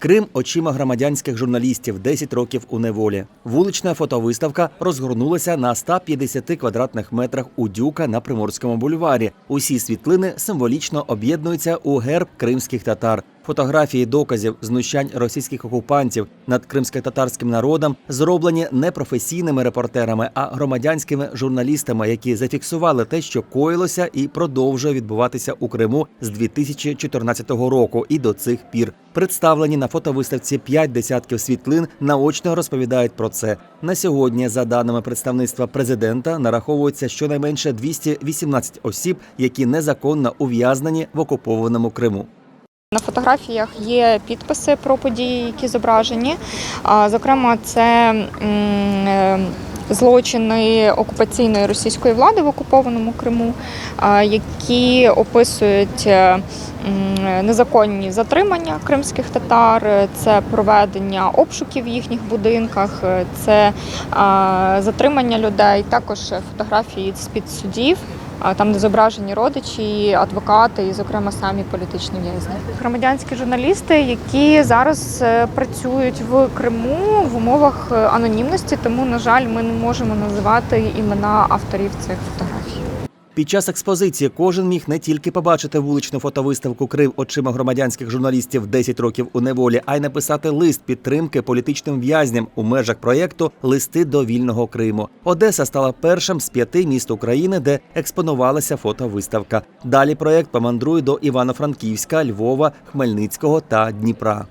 Крим очима громадянських журналістів 10 років у неволі. Вулична фотовиставка розгорнулася на 150 квадратних метрах у Дюка на Приморському бульварі. Усі світлини символічно об'єднуються у герб кримських татар. Фотографії доказів знущань російських окупантів над кримсько-татарським народом зроблені не професійними репортерами, а громадянськими журналістами, які зафіксували те, що коїлося і продовжує відбуватися у Криму з 2014 року і до цих пір. Представлені на фотовиставці п'ять десятків світлин наочно розповідають про це. На сьогодні, за даними представництва президента, нараховується щонайменше 218 осіб, які незаконно ув'язнені в окупованому Криму. На фотографіях є підписи про події, які зображені. Зокрема, це е, злочини окупаційної російської влади в окупованому Криму, які описують е, незаконні затримання кримських татар, це проведення обшуків в їхніх будинках, це затримання людей, також фотографії з під судів. Там де зображені родичі, адвокати і, зокрема, самі політичні в'язні. Громадянські журналісти, які зараз е, працюють в Криму в умовах е, анонімності, тому, на жаль, ми не можемо називати імена авторів цих фотографій. Під час експозиції кожен міг не тільки побачити вуличну фотовиставку Крим очима громадянських журналістів 10 років у неволі, а й написати лист підтримки політичним в'язням у межах проєкту Листи до вільного Криму. Одеса стала першим з п'яти міст України, де експонувалася фотовиставка. Далі проєкт помандрує до Івано-Франківська, Львова, Хмельницького та Дніпра.